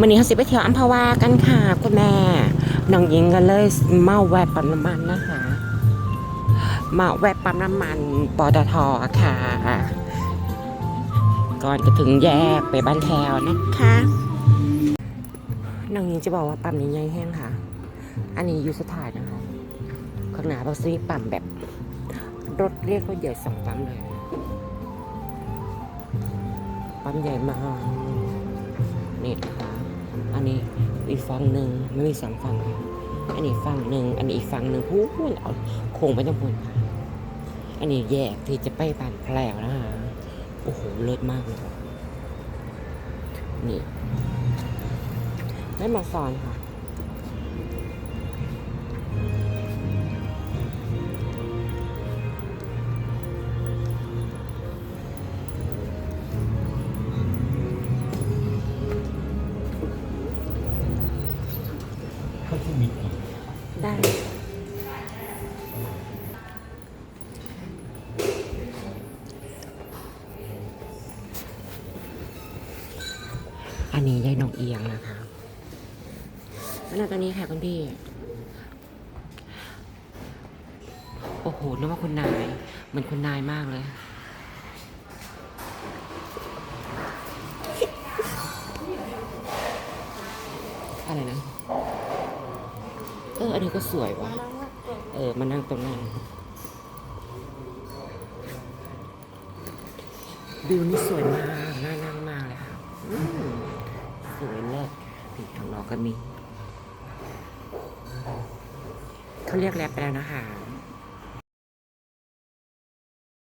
มื่อนี้เขาสิไปเที่ยวอัมพวากันค่ะคุณแม่น้องหญิงกันเลยเมาแวะปั๊มน้ำมันนะคะมาแวะปั๊มน้ำมันปตทค่ะ ก่อนจะถึงแยกไปบ้านแถวนะคะน้องหญิงจะบอกว่าปั๊มนี้ใหญ่แห้งค่ะ อันนี้อยู่สุดท้ายนะคะข้างหน้าเราซื้อปั๊มแบบรถเรียกรถใหญ่สองปั๊มเลยปั๊มใหญ่มากนี่ อีกฝั่งหนึ่งไม่มีสองฝั่งอันนี้ฝั่งหนึ่งอันนี้อีกฝั่งหนึ่งพูดเอาโค้งไปทั้งหมดอันนี้แยกที่จะไปบ้านแพรวนะฮะโอ้โหเลิศมากเลยนี่ได้มาซอนค่ะ ที่มิดอีกได้อันนี้ยายนกเอียงนะคะแล้วตอนนี้ค่ะคุณพี่ โอ้โหนึกว่าคุณนาย เหมือนคุณนายมากเลยอะไรนะ เออ อันนี้ก็สวยว่ะ เออ มานั่งตรงนั้นวิวนี่สวยมาก น่านั่งมากเลยค่ะสวยเลิศนี่ทางนอกก็มี เขาเรียกแรปไปแล้วนะคะ